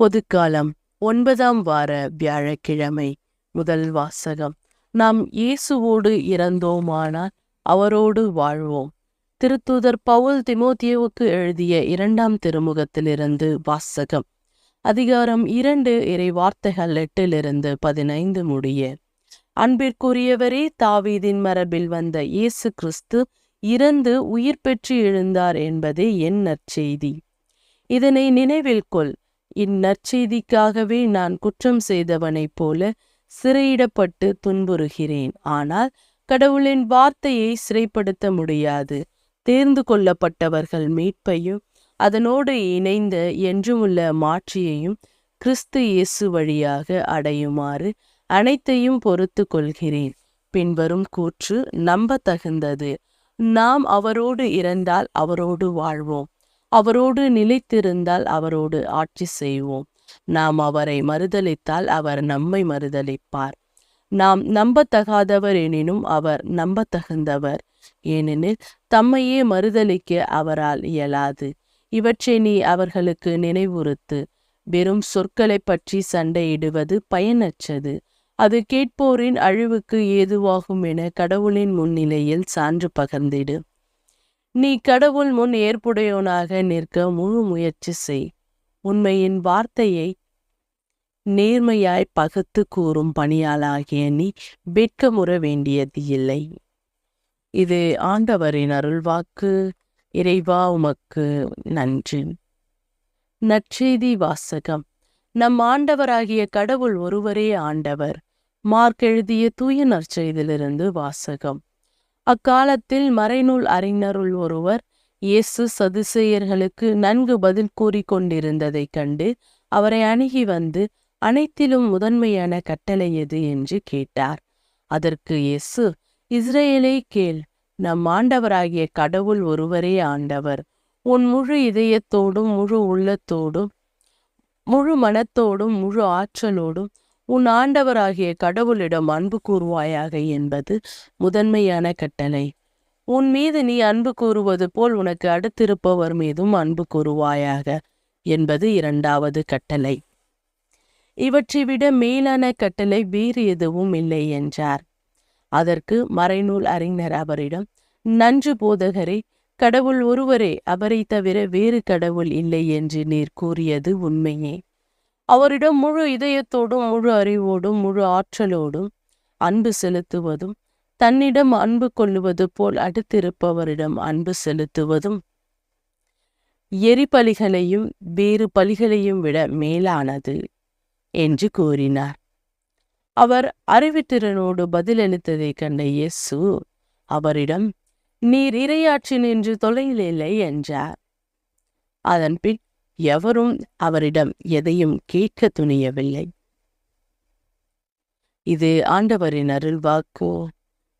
பொதுக்காலம் ஒன்பதாம் வார வியாழக்கிழமை முதல் வாசகம். நாம் இயேசுவோடு இறந்தோமானால் அவரோடு வாழ்வோம். திருத்தூதர் பவுல் திமோத்தியோவுக்கு எழுதிய இரண்டாம் திருமுகத்திலிருந்து வாசகம். அதிகாரம் இரண்டு இறை வார்த்தைகள் எட்டிலிருந்து பதினைந்து முடிய. அன்பிற்குரியவரே தாவீதின் மரபில் வந்த இயேசு கிறிஸ்து இறந்து உயிர் பெற்று எழுந்தார் என்பதே என் நற்செய்தி. இதனை நினைவில் கொள் இந்நற்செய்திக்காகவே நான் குற்றம் செய்தவனைப் போல சிறையிடப்பட்டு துன்புறுகிறேன். ஆனால் கடவுளின் வார்த்தையை சிறைப்படுத்த முடியாது. தேர்ந்து கொள்ளப்பட்டவர்கள் மீட்பையும் அதனோடு இணைந்த என்றுமுள்ள மாட்சியையும் கிறிஸ்து இயேசு வழியாக அடையுமாறு அனைத்தையும் பொறுத்து கொள்கிறேன். பின்வரும் கூற்று நம்பத்தகுந்தது. நாம் அவரோடு இறந்தால் அவரோடு வாழ்வோம். அவரோடு நிலைத்திருந்தால் அவரோடு ஆட்சி செய்வோம். நாம் அவரை மறுதளித்தால் அவர் நம்மை மறுதளிப்பார் நாம் நம்பத்தகாதவர் எனினும் அவர் நம்பத்தகுந்தவர். ஏனெனில் தம்மையே மறுதலிக்க அவரால் இயலாது. இவற்றை நீ அவர்களுக்கு நினைவுறுத்து. வெறும் சொற்களைப் பற்றி சண்டையிடுவது பயனற்றது. அது கேட்போரின் அழிவுக்கு ஏதுவாகும் என கடவுளின் முன்னிலையில் சான்று பகர்ந்திடு. நீ கடவுள் முன் ஏற்புடையவனாக நிற்க முழு முயற்சி செய். உண்மையின் வார்த்தையை நேர்மையாய் பகுத்து கூறும் பணியாளாகிய நீ வெட்கமுற வேண்டியது இல்லை. இது ஆண்டவரின் அருள்வாக்கு. இறைவா உமக்கு நன்றி. நற்செய்தி வாசகம். நம் ஆண்டவராகிய கடவுள் ஒருவரே ஆண்டவர். மார்க் எழுதிய தூய நற்செய்திலிருந்து வாசகம். அக்காலத்தில் மறைநூல் அறிஞருள் ஒருவர் இயேசு சதுசேயர்களுக்கு நன்கு பதில் கூறி கொண்டிருந்ததைக் கண்டு அவரை அணுகி வந்து அனைத்திலும் முதன்மையான கட்டளை எது? என்று கேட்டார். அதற்கு இயேசு இஸ்ரேலை கேள் நம் ஆண்டவராகிய கடவுள் ஒருவரே ஆண்டவர். உன் முழு இதயத்தோடும் முழு உள்ளத்தோடும் முழு மனத்தோடும் முழு ஆற்றலோடும் உன் ஆண்டவராகிய கடவுளிடம் அன்பு கூறுவாயாக என்பது முதன்மையான கட்டளை. உன் மீது நீ அன்பு கூறுவது போல் உனக்கு அடுத்திருப்பவர் மீதும் அன்பு கூறுவாயாக என்பது இரண்டாவது கட்டளை. இவற்றை விட மேலான கட்டளை வேறு எதுவும் இல்லை என்றார். அதற்கு மறைநூல் அறிஞர் அவரிடம் நன்று போதகரே கடவுள் ஒருவரே அவரை தவிர வேறு கடவுள் இல்லை என்று நீர் கூறியது உண்மையே. அவரிடம் முழு இதயத்தோடும் முழு அறிவோடும் முழு ஆற்றலோடும் அன்பு செலுத்துவதும் தன்னிடம் அன்பு கொள்ளுவது போல் அடுத்திருப்பவரிடம் அன்பு செலுத்துவதும் எரிபலிகளையும் வேறு பலிகளையும் விட மேலானது என்று கூறினார். அவர் அறிவித்திறனோடு பதிலளித்ததைக் கண்ட இயேசு அவரிடம் நீர் இரையாற்றி நின்று தொலையிலே என்றார். அதன்பின் எவரும் அவரிடம் எதையும் கேட்க துணியவில்லை. இது ஆண்டவரின் அருள்வாக்கோ.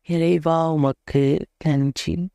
இறைவா உமக்கு நன்றி.